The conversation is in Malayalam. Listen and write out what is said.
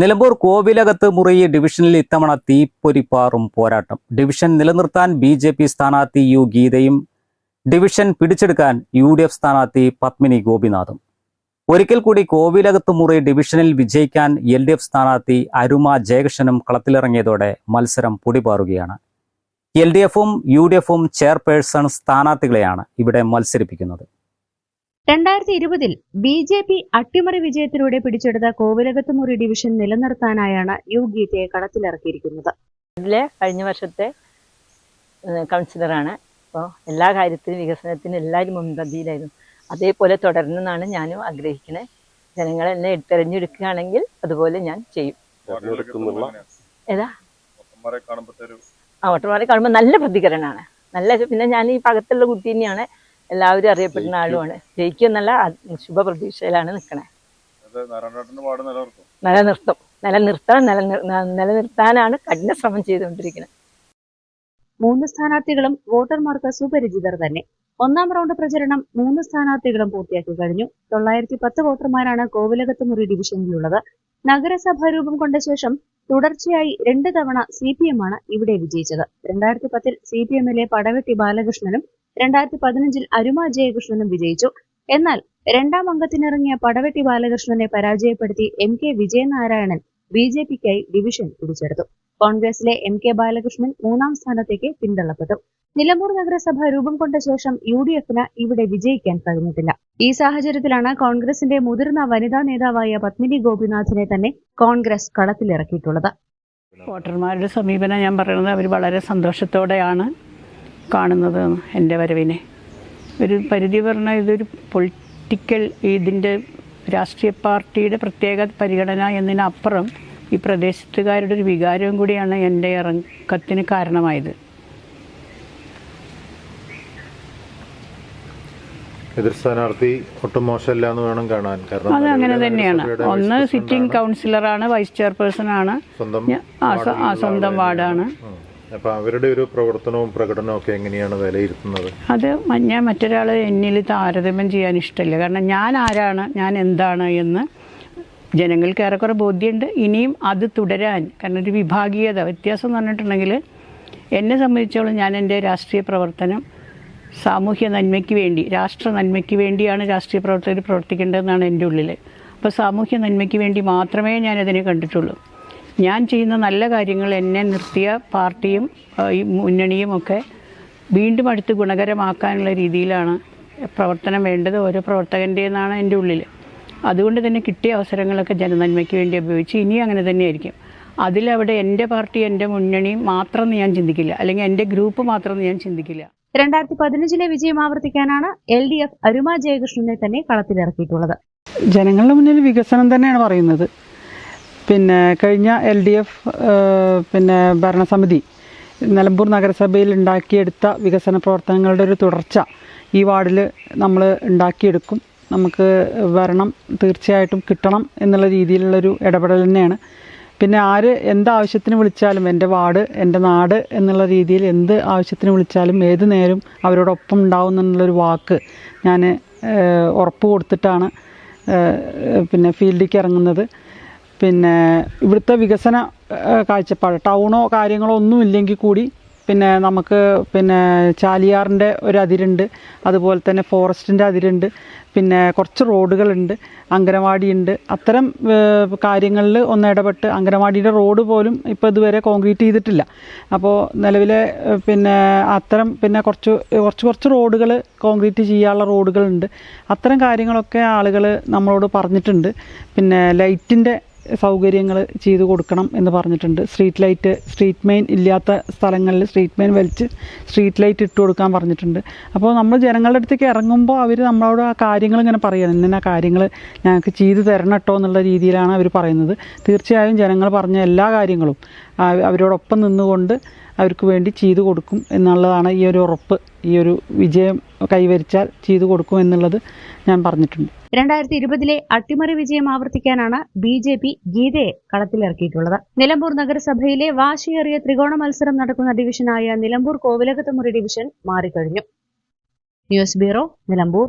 Nilambur Kovilakathumuri ഡിവിഷനിൽ ഇത്തവണ തീപ്പൊരിപ്പാറും പോരാട്ടം. ഡിവിഷൻ നിലനിർത്താൻ ബി ജെ പി സ്ഥാനാർത്ഥി യു ഗീതയും ഡിവിഷൻ പിടിച്ചെടുക്കാൻ യു ഡി എഫ് സ്ഥാനാർത്ഥി പത്മിനി ഗോപിനാഥും. ഒരിക്കൽ കൂടി കോവിലകത്ത് മുറി ഡിവിഷനിൽ വിജയിക്കാൻ എൽ ഡി എഫ് സ്ഥാനാർത്ഥി അരുമ ജയകൃഷ്ണനും കളത്തിലിറങ്ങിയതോടെ മത്സരം പൊടിപാറുകയാണ്. എൽ ഡി എഫും യു ഡി എഫും ചെയർപേഴ്സൺ സ്ഥാനാർത്ഥികളെയാണ് ഇവിടെ മത്സരിപ്പിക്കുന്നത്. രണ്ടായിരത്തി ഇരുപതിൽ ബി ജെ പി അട്ടിമറി വിജയത്തിലൂടെ പിടിച്ചെടുത്ത കോവിലകത്തുമുറി ഡിവിഷൻ നിലനിർത്താനായാണ് യു ഗീതയെ കളത്തിലിറക്കിയിരിക്കുന്നത് ഇതിലെ കഴിഞ്ഞ വർഷത്തെ കൗൺസിലറാണ്. അപ്പോൾ എല്ലാ കാര്യത്തിനും വികസനത്തിനും എല്ലാവരും മുൻപന്തിയിലായിരുന്നു. അതേപോലെ തുടരണമെന്നാണ് ഞാനും ആഗ്രഹിക്കുന്നത് ജനങ്ങൾ എന്നെ തെരഞ്ഞെടുക്കുകയാണെങ്കിൽ അതുപോലെ ഞാൻ ചെയ്യും. ഏതാ? ആ വോട്ടർമാരെ കാണുമ്പോൾ നല്ല പ്രതികരണമാണ് നല്ല പിന്നെ ഞാൻ ഈ ഭാഗത്തുള്ള കുട്ടി തന്നെയാണ്. എല്ലാവരും അറിയപ്പെടുന്ന ആളുമാണ്. ജയിക്കുമെന്നല്ല ശുഭ ശുഭപ്രതീക്ഷയിലാണ് നിൽക്കണേ. നിലനിർത്തും. നിലനിർത്താൻ നിലനിർ- നിലനിർത്താനാണ് കഠിന ശ്രമം ചെയ്തുകൊണ്ടിരിക്കുന്നത് മൂന്ന് സ്ഥാനാർത്ഥികളും വോട്ടർമാർക്ക് സുപരിചിതർ തന്നെ. ഒന്നാം റൗണ്ട് പ്രചരണം മൂന്ന് സ്ഥാനാർത്ഥികളും പൂർത്തിയാക്കി കഴിഞ്ഞു. തൊള്ളായിരത്തി പത്ത് വോട്ടർമാരാണ് കോവിലകത്തുമുറി ഡിവിഷനിലുള്ളത്. നഗരസഭ രൂപം കൊണ്ട ശേഷം തുടർച്ചയായി രണ്ട് തവണ സി പി എം ആണ് ഇവിടെ വിജയിച്ചത്. രണ്ടായിരത്തി പത്തിൽ സി പി എമ്മിലെ പടവെട്ടി ബാലകൃഷ്ണനും രണ്ടായിരത്തി പതിനഞ്ചിൽ അരുമ ജയകൃഷ്ണനും വിജയിച്ചു. എന്നാൽ രണ്ടാം അംഗത്തിനിറങ്ങിയ പടവെട്ടി ബാലകൃഷ്ണനെ പരാജയപ്പെടുത്തി M K Vijayanarayanan B J പിക്കായി division പിടിച്ചെടുത്തു. കോൺഗ്രസിലെ എം കെ ബാലകൃഷ്ണൻ മൂന്നാം സ്ഥാനത്തേക്ക് പിന്തള്ളപ്പെട്ടു. നിലമ്പൂർ നഗരസഭ രൂപം കൊണ്ട ശേഷം യു ഡി എഫിന് ഇവിടെ വിജയിക്കാൻ കഴിഞ്ഞിട്ടില്ല. ഈ സാഹചര്യത്തിലാണ് കോൺഗ്രസിന്റെ മുതിർന്ന വനിതാ നേതാവായ പത്മിനി ഗോപിനാഥിനെ തന്നെ കോൺഗ്രസ് കളത്തിലിറക്കിയിട്ടുള്ളത്. വോട്ടർമാരുടെ സമീപനം ഞാൻ പറയുന്നത് അവർ വളരെ സന്തോഷത്തോടെയാണ്. കാണുന്നത് എന്റെ വരവിനെ. ഒരു പരിധി പറഞ്ഞാൽ ഇതൊരു പൊളിറ്റിക്കൽ ഇതിന്റെ രാഷ്ട്രീയ പാർട്ടിയുടെ പ്രത്യേക പരിഗണന എന്നതിനപ്പുറം ഈ പ്രദേശത്തുകാരുടെ ഒരു വികാരവും കൂടിയാണ് എന്റെ ഇറക്കത്തിന് കാരണമായത്. എതിർ സ്ഥാനാർത്ഥി ഒട്ടും മോശമല്ല എന്ന് വേണം കാണാൻ. കാരണം അത് അങ്ങനെ തന്നെയാണ്. ഒന്ന് സിറ്റിംഗ് കൗൺസിലറാണ് വൈസ് ചെയർപേഴ്സൺ ആണ് സ്വന്തം വാർഡാണ്. തന്നെയാണ്. ഉം. അപ്പൊ അവരുടെ ഒരു പ്രവർത്തനവും പ്രകടനവും ഒക്കെ എങ്ങനെയാണ് വിലയിരുത്തുന്നത് അത് ഞാൻ മറ്റൊരാളെ എന്നിൽ താരതമ്യം ചെയ്യാൻ ഇഷ്ടമില്ല കാരണം ഞാൻ ആരാണ് ഞാൻ എന്താണ് എന്ന് ജനങ്ങൾക്ക് ഏറെക്കുറെ ബോധ്യമുണ്ട് ഇനിയും അത് തുടരാൻ കാരണം ഒരു വിഭാഗീയത വ്യത്യാസം എന്ന് പറഞ്ഞിട്ടുണ്ടെങ്കിൽ എന്നെ സംബന്ധിച്ചോളം ഞാൻ എന്റെ രാഷ്ട്രീയ പ്രവർത്തനം സാമൂഹ്യ നന്മയ്ക്ക് വേണ്ടി രാഷ്ട്ര നന്മയ്ക്ക് വേണ്ടിയാണ് രാഷ്ട്രീയ പ്രവർത്തകർ പ്രവർത്തിക്കേണ്ടതെന്നാണ് എന്റെ ഉള്ളിൽ അപ്പോൾ സാമൂഹ്യ നന്മയ്ക്ക് വേണ്ടി മാത്രമേ ഞാനതിനെ കണ്ടിട്ടുള്ളൂ ഞാൻ ചെയ്യുന്ന നല്ല കാര്യങ്ങൾ എന്നെ നിർത്തിയ പാർട്ടിയും ഈ മുന്നണിയും ഒക്കെ വീണ്ടും അടുത്ത് ഗുണകരമാക്കാനുള്ള രീതിയിലാണ് പ്രവർത്തനം വേണ്ടത് ഓരോ പ്രവർത്തകന്റെന്നാണ് എന്റെ ഉള്ളിൽ. അതുകൊണ്ട് തന്നെ കിട്ടിയ അവസരങ്ങളൊക്കെ ജനനന്മയ്ക്ക് വേണ്ടി ഉപയോഗിച്ച് ഇനിയും അങ്ങനെ തന്നെയായിരിക്കും. അതിലവിടെ എന്റെ പാർട്ടി എന്റെ മുന്നണി മാത്രം ഞാൻ ചിന്തിക്കില്ല. അല്ലെങ്കിൽ എന്റെ ഗ്രൂപ്പ് മാത്രം ഞാൻ ചിന്തിക്കില്ല. രണ്ടായിരത്തി പതിനഞ്ചിലെ വിജയം ആവർത്തിക്കാനാണ് എൽ ഡി എഫ് അരുമ ജയകൃഷ്ണനെ തന്നെ കളത്തിലിറക്കിയിട്ടുള്ളത്. ജനങ്ങളുടെ മുന്നിൽ വികസനം തന്നെയാണ് പറയുന്നത്. പിന്നെ കഴിഞ്ഞ എൽ ഡി എഫ് പിന്നെ ഭരണസമിതി നിലമ്പൂർ നഗരസഭയിൽ ഉണ്ടാക്കിയെടുത്ത വികസന പ്രവർത്തനങ്ങളുടെ ഒരു തുടർച്ച ഈ വാർഡിൽ നമ്മൾ ഉണ്ടാക്കിയെടുക്കും. നമുക്ക് വരണം തീർച്ചയായിട്ടും കിട്ടണം എന്നുള്ള രീതിയിലുള്ളൊരു ഇടപെടൽ തന്നെയാണ്. പിന്നെ ആര് എന്ത് ആവശ്യത്തിന് വിളിച്ചാലും എന്റെ വാർഡ് എന്റെ നാട് എന്നുള്ള രീതിയിൽ എന്ത് ആവശ്യത്തിന് വിളിച്ചാലും ഏത് നേരം അവരോടൊപ്പം ഉണ്ടാവും എന്നുള്ളൊരു വാക്ക് ഞാൻ ഉറപ്പ് കൊടുത്തിട്ടാണ് പിന്നെ ഫീൽഡിലേക്ക് ഇറങ്ങുന്നത്. പിന്നെ ഇവിടുത്തെ വികസന കാഴ്ചപ്പാട് ടൗണോ കാര്യങ്ങളോ ഒന്നും ഇല്ലെങ്കിൽ കൂടി പിന്നെ നമുക്ക് പിന്നെ ചാലിയാറിന്റെ ഒരു അതിരുണ്ട് അതുപോലെ തന്നെ ഫോറസ്റ്റിന്റെ അതിരുണ്ട് പിന്നെ കുറച്ച് റോഡുകളുണ്ട് അങ്കനവാടിയുണ്ട് അത്തരം കാര്യങ്ങളിൽ ഒന്ന് ഇടപെട്ട് അങ്കനവാടിയുടെ റോഡ് പോലും ഇപ്പോൾ ഇതുവരെ കോൺക്രീറ്റ് ചെയ്തിട്ടില്ല. അപ്പോൾ നിലവിലെ പിന്നെ അത്തരം പിന്നെ കുറച്ച് കുറച്ച് കുറച്ച് റോഡുകൾ കോൺക്രീറ്റ് ചെയ്യാനുള്ള റോഡുകളുണ്ട്. അത്തരം കാര്യങ്ങളൊക്കെ ആളുകൾ നമ്മളോട് പറഞ്ഞിട്ടുണ്ട്. പിന്നെ ലൈറ്റിന്റെ സൗകര്യങ്ങൾ ചെയ്തു കൊടുക്കണം എന്ന് പറഞ്ഞിട്ടുണ്ട്. സ്ട്രീറ്റ് ലൈറ്റ് സ്ട്രീറ്റ് മെയിൻ ഇല്ലാത്ത സ്ഥലങ്ങളിൽ സ്ട്രീറ്റ് മെയിൻ വലിച്ച് സ്ട്രീറ്റ് ലൈറ്റ് ഇട്ട് കൊടുക്കാൻ പറഞ്ഞിട്ടുണ്ട്. അപ്പോൾ നമ്മൾ ജനങ്ങളുടെ അടുത്തേക്ക് ഇറങ്ങുമ്പോൾ അവർ നമ്മളോട് ആ കാര്യങ്ങൾ ഇങ്ങനെ പറയുന്നത് ഇന്ന കാര്യങ്ങൾ ഞങ്ങൾക്ക് ചെയ്തു തരണം കേട്ടോ എന്നുള്ള രീതിയിലാണ് അവർ പറയുന്നത്. തീർച്ചയായും ജനങ്ങൾ പറഞ്ഞ എല്ലാ കാര്യങ്ങളും അവരോടൊപ്പം നിന്നുകൊണ്ട് അവർക്ക് വേണ്ടി ചെയ്തു കൊടുക്കും എന്നുള്ളതാണ് ഈ ഒരു ഉറപ്പ് ഈ ഒരു വിജയം കൈവരിച്ചാൽ ചെയ്തു കൊടുക്കും എന്നുള്ളത് ഞാൻ പറഞ്ഞിട്ടുണ്ട്. രണ്ടായിരത്തി ഇരുപതിലെ അട്ടിമറി വിജയം ആവർത്തിക്കാനാണ് ബി ജെ പി ഗീതയെ കളത്തിലിറക്കിയിട്ടുള്ളത്. നിലമ്പൂർ നഗരസഭയിലെ വാശിയേറിയ ത്രികോണ മത്സരം നടക്കുന്ന ഡിവിഷനായ നിലമ്പൂർ കോവിലകത്തുമുറി ഡിവിഷൻ മാറിക്കഴിഞ്ഞു. News bureau Nilambur.